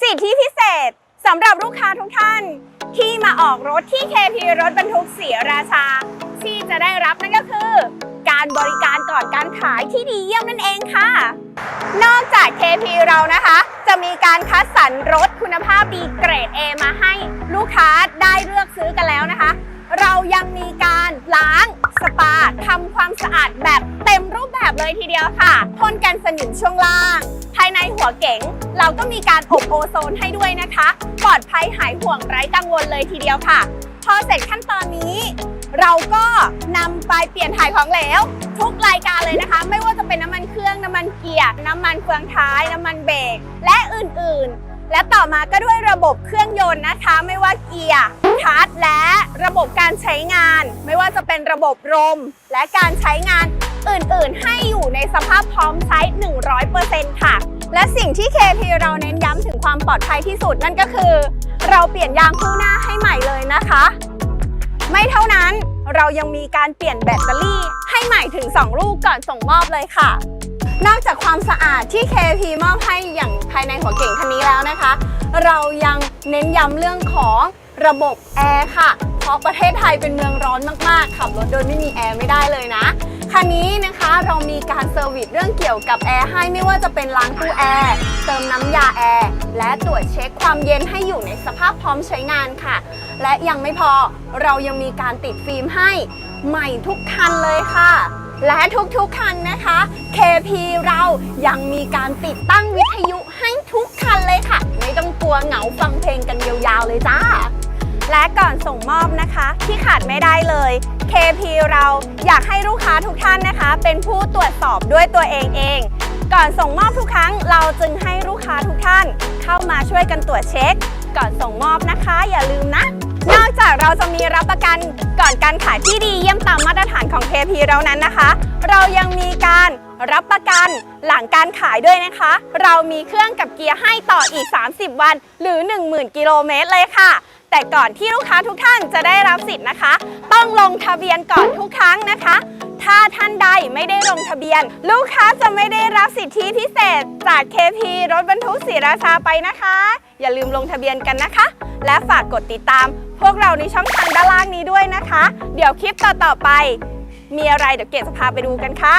สิทธิพิเศษสำหรับลูกค้าทุกท่าน ที่มาออกรถที่ KP รถบรรทุกเสียราชา ที่จะได้รับนั่นก็คือ การบริการก่อนการขายที่ดีเยี่ยมนั่นเองค่ะ นอกจาก KP เรานะคะ จะมีการคัดสรรรถคุณภาพดีเกรด A มาให้ลูกค้าได้เลือกซื้อกันแล้วนะคะ เรายังมีการล้างสปาทำความสะอาดแบบเต็ม เลยทีเดียวค่ะพ่นกันสนิมช่วงล่าง ภายในหัวเก๋ง เราก็มีการอบโอโซนให้ด้วยนะคะ ปลอดภัยหายห่วงไร้กังวลเลยทีเดียวค่ะ พอเสร็จขั้นตอนนี้ เราก็นำไปเปลี่ยนถ่ายของเหลวทุกรายการเลยนะคะ ไม่ว่าจะเป็นน้ำมันเครื่องน้ำมันเกียร์น้ำมันเฟืองท้าย น้ำมันเบรกและอื่นๆ และต่อมาก็ด้วยระบบเครื่องยนต์นะคะ ไม่ว่าเกียร์คัสและระบบการใช้งาน ไม่ว่าจะเป็นระบบลมและการใช้งานอื่นๆ ให้อยู่ในสภาพพร้อมใช้ 100%ค่ะ และสิ่งที่ KP เราเน้นย้ำถึงความปลอดภัยที่สุดนั่นก็คือ เราเปลี่ยนยางคู่หน้าให้ใหม่เลยนะคะ ไม่เท่านั้นเรายังมีการเปลี่ยนแบตเตอรี่ให้ใหม่ถึง 2 ลูกก่อนส่งมอบเลยค่ะ นอกจากความสะอาดที่ KP มอบให้อย่างภายในหัวเก่งคันนี้แล้วนะคะ เรายังเน้นย้ำเรื่องของระบบแอร์ค่ะ เพราะประเทศไทยเป็นเมืองร้อนมากๆ ขับรถโดยไม่มีแอร์ไม่ได้เลยนะ คันนี้นะคะเรามีการเซอร์วิสเรื่องเกี่ยวกับแอร์ให้ไม่ว่าจะเป็นล้างตู้แอร์เติมน้ำยาแอร์และตรวจเช็คความเย็นให้อยู่ในสภาพพร้อมใช้งานค่ะ และยังไม่พอเรายังมีการติดฟิล์มให้ใหม่ทุกคันเลยค่ะ และทุกๆคันนะคะ KP เรายังมีการติดตั้งวิทยุให้ทุกคันเลยค่ะ ไม่ต้องกลัวเหงาฟังเพลงกันยาวๆเลยจ้า และก่อนส่งมอบนะคะ ที่ขาดไม่ได้เลย KP เราอยากให้ลูกค้าทุกท่านนะคะ เป็นผู้ตรวจสอบด้วยตัวเองเอง ก่อนส่งมอบทุกครั้งเราจึงให้ลูกค้าทุกท่าน เข้ามาช่วยกันตรวจเช็ค ก่อนส่งมอบนะคะ อย่าลืมนะ นอกจากเราจะมีรับประกันก่อนการขายที่ดีเยี่ยมตามมาตรฐานของ KP เรานั้นนะคะ เรายังมีการรับประกันหลังการขายด้วยนะคะ เรามีเครื่องกับเกียร์ให้ต่ออีก 30 วัน หรือ 10,000 กิโลเมตรเลยค่ะ แต่ก่อนที่ลูกค้าทุกท่านจะได้รับสิทธิ์นะคะ ต้องลงทะเบียนก่อนทุกครั้งนะคะ ถ้าท่านใดไม่ได้ลงทะเบียน ลูกค้าจะไม่ได้รับสิทธิพิเศษจาก KP รถบรรทุกศรีราชาไปนะคะ อย่าลืมลงทะเบียนกันนะคะ และฝากกดติดตาม พวกเราในช่องทางด้านล่างนี้ด้วยนะคะ เดี๋ยวคลิปต่อๆไป มีอะไรเดี๋ยวเกดจะพาไปดูกันค่ะ